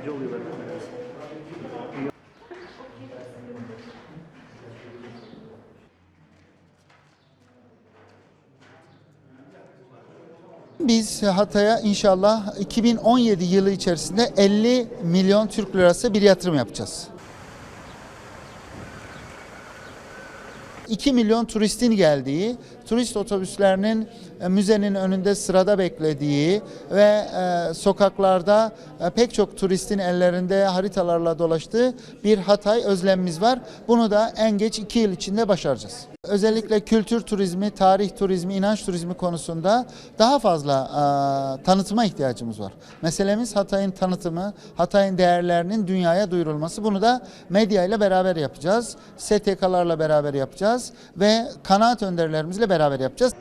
Acı oluyor. Biz Hatay'a inşallah 2017 yılı içerisinde 50 milyon Türk lirası bir yatırım yapacağız. 2 milyon turistin geldiği, turist otobüslerinin e, müzenin önünde sırada beklediği ve e, sokaklarda e, pek çok turistin ellerinde haritalarla dolaştığı bir Hatay özlemimiz var. Bunu da en geç 2 yıl içinde başaracağız. Özellikle kültür turizmi, tarih turizmi, inanç turizmi konusunda daha fazla e, tanıtıma ihtiyacımız var. Meselemiz Hatay'ın tanıtımı, Hatay'ın değerlerinin dünyaya duyurulması. Bunu da medya ile beraber yapacağız. STK'larla beraber yapacağız ve kanaat önderlerimizle beraber yapacağız.